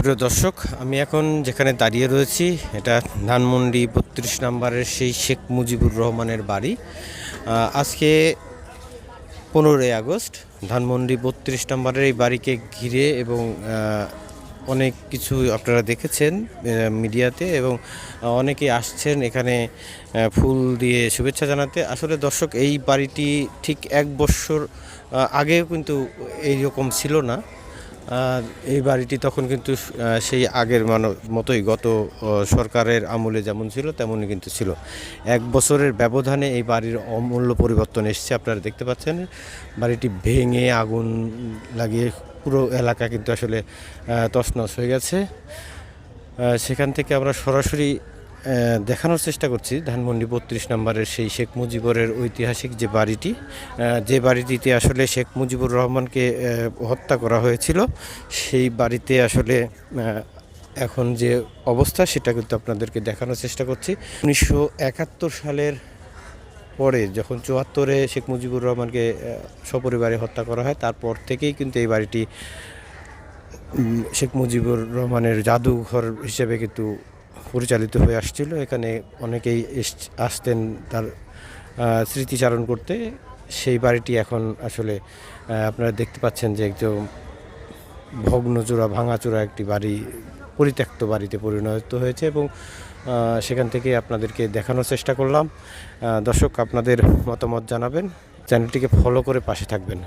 সুপ্রিয় দর্শক, আমি এখন যেখানে দাঁড়িয়ে রয়েছি, এটা ধানমন্ডি বত্রিশ নম্বরের সেই শেখ মুজিবুর রহমানের বাড়ি। আজকে পনেরোই আগস্ট, ধানমন্ডি বত্রিশ নম্বরের এই বাড়িকে ঘিরে এবং অনেক কিছু আপনারা দেখেছেন মিডিয়াতে এবং অনেকে আসছেন এখানে ফুল দিয়ে শুভেচ্ছা জানাতে। আসলে দর্শক, এই বাড়িটি ঠিক এক বছর আগেও কিন্তু এইরকম ছিল না। আর এই বাড়িটি তখন কিন্তু সেই আগের মানো, মতোই গত সরকারের আমলে যেমন ছিল, তেমনই কিন্তু ছিল। এক বছরের ব্যবধানে এই বাড়ির অমূল্য পরিবর্তন এসেছে, আপনারা দেখতে পাচ্ছেন। বাড়িটি ভেঙে আগুন লাগিয়ে পুরো এলাকা কিন্তু আসলে তছনছ হয়ে গেছে। সেখান থেকে আমরা সরাসরি দেখানোর চেষ্টা করছি। ধানমন্ডি বত্রিশ নম্বরের সেই শেখ মুজিবরের ঐতিহাসিক যে বাড়িটি যে বাড়িটিতে আসলে শেখ মুজিবুর রহমানকে হত্যা করা হয়েছিল, সেই বাড়িতে আসলে এখন যে অবস্থা সেটা কিন্তু আপনাদেরকে দেখানোর চেষ্টা করছি। উনিশশো একাত্তর সালের পরে যখন চুয়াত্তরে শেখ মুজিবুর রহমানকে সপরিবারে হত্যা করা হয়, তারপর থেকেই কিন্তু এই বাড়িটি শেখ মুজিবুর রহমানের জাদুঘর হিসেবে কিন্তু পরিচালিত হয়ে আসছিল। এখানে অনেকেই আসতেন তার স্মৃতিচারণ করতে। সেই বাড়িটি এখন আসলে আপনারা দেখতে পাচ্ছেন যে একদম ভগ্নচূড়া, ভাঙাচূড়া একটি বাড়ি, পরিত্যক্ত বাড়িতে পরিণত হয়েছে এবং সেখান থেকে আপনাদেরকে দেখানোর চেষ্টা করলাম। দর্শক, আপনাদের মতামত জানাবেন। চ্যানেলটিকে ফলো করে পাশে থাকবেন।